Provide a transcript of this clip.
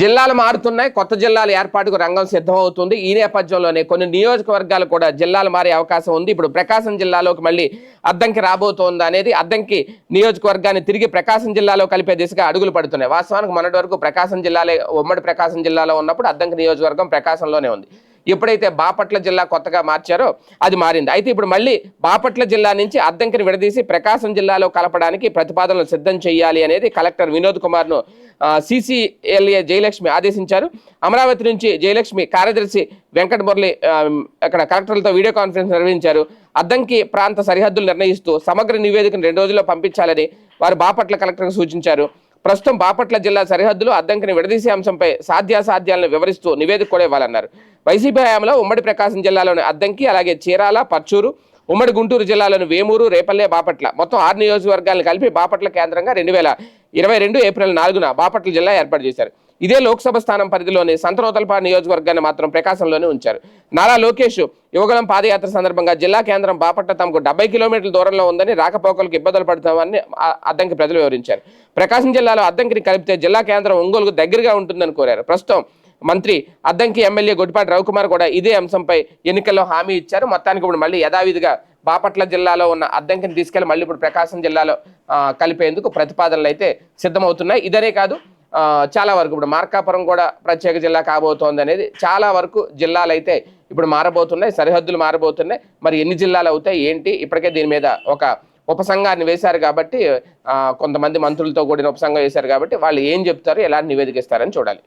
జిల్లాలు మారుతున్నాయి. కొత్త జిల్లాల ఏర్పాటుకు రంగం సిద్ధమవుతుంది. ఈ నేపథ్యంలోనే కొన్ని నియోజకవర్గాలు కూడా జిల్లాలు మారే అవకాశం ఉంది. ఇప్పుడు ప్రకాశం జిల్లాలోకి మళ్ళీ అద్దంకి రాబోతోంది అనేది అద్దంకి నియోజకవర్గాన్ని తిరిగి ప్రకాశం జిల్లాలో కలిపే దిశగా అడుగులు పడుతున్నాయి. వాస్తవానికి మొన్నటి వరకు ప్రకాశం జిల్లాలే ఉమ్మడి ప్రకాశం జిల్లాలో ఉన్నప్పుడు అద్దంకి నియోజకవర్గం ప్రకాశంలోనే ఉంది. ఎప్పుడైతే బాపట్ల జిల్లా కొత్తగా మార్చారో అది మారింది. అయితే ఇప్పుడు మళ్ళీ బాపట్ల జిల్లా నుంచి అద్దంకిని విడదీసి ప్రకాశం జిల్లాలో కలపడానికి ప్రతిపాదనలు సిద్ధం చేయాలి అనేది కలెక్టర్ వినోద్ కుమార్ను సిసిఎల్ఏ జయలక్ష్మి ఆదేశించారు. అమరావతి నుంచి జయలక్ష్మి కార్యదర్శి వెంకట మురళి అక్కడ కలెక్టర్లతో వీడియో కాన్ఫరెన్స్ నిర్వహించారు. అద్దంకి ప్రాంత సరిహద్దులు నిర్ణయిస్తూ సమగ్ర నివేదికను రెండు రోజుల్లో పంపించాలని వారు బాపట్ల కలెక్టర్కు సూచించారు. ప్రస్తుతం బాపట్ల జిల్లా సరిహద్దులు అద్దంకిని విడదీసే అంశంపై సాధ్యాసాధ్యాలను వివరిస్తూ నివేదిక కూడా ఇవ్వాలన్నారు. వైసీపీ హయాంలో ఉమ్మడి ప్రకాశం జిల్లాలోని అద్దంకి అలాగే చీరాల పర్చూరు ఉమ్మడి గుంటూరు జిల్లాలోని వేమూరు రేపల్లె బాపట్ల మొత్తం ఆరు నియోజకవర్గాలను కలిపి బాపట్ల కేంద్రంగా రెండు వేల ఇరవై రెండు ఏప్రిల్ నాలుగున బాపట్ల జిల్లా ఏర్పాటు చేశారు. ఇదే లోక్సభ స్థానం పరిధిలోని సంతనోతలపాడు నియోజకవర్గాన్ని మాత్రం ప్రకాశంలోనే ఉంచారు. నారా లోకేష్ యువగలం పాదయాత్ర సందర్భంగా జిల్లా కేంద్రం బాపట్ల తమకు డెబ్బై కిలోమీటర్ల దూరంలో ఉందని రాకపోకలకు ఇబ్బందులు పడతామని అద్దంకి ప్రజలు వివరించారు. ప్రకాశం జిల్లాలో అద్దంకిని కలిపితే జిల్లా కేంద్రం ఒంగోలుకు దగ్గరగా ఉంటుందని కోరారు. ప్రస్తుతం మంత్రి అద్దంకి ఎమ్మెల్యే గొడ్డిపాటి రవికుమార్ కూడా ఇదే అంశంపై ఎన్నికల్లో హామీ ఇచ్చారు. మొత్తానికి ఇప్పుడు మళ్ళీ యథావిధిగా బాపట్ల జిల్లాలో ఉన్న అద్దంకిని తీసుకెళ్ళి మళ్ళీ ఇప్పుడు ప్రకాశం జిల్లాలో కలిపేందుకు ప్రతిపాదనలు అయితే సిద్ధమవుతున్నాయి. ఇదనే కాదు చాలా వరకు ఇప్పుడు మార్కాపురం కూడా ప్రత్యేక జిల్లా కాబోతోంది అనేది చాలా వరకు జిల్లాలు అయితే ఇప్పుడు మారబోతున్నాయి సరిహద్దులు మారబోతున్నాయి. మరి ఎన్ని జిల్లాలు అవుతాయి ఏంటి? ఇప్పటికే దీని మీద ఒక ఉపసంఘాన్ని వేశారు కాబట్టి కొంతమంది మంత్రులతో కూడిన ఉపసంఘం వేశారు కాబట్టి వాళ్ళు ఏం చెప్తారు ఎలాంటి నివేదిక ఇస్తారని చూడాలి.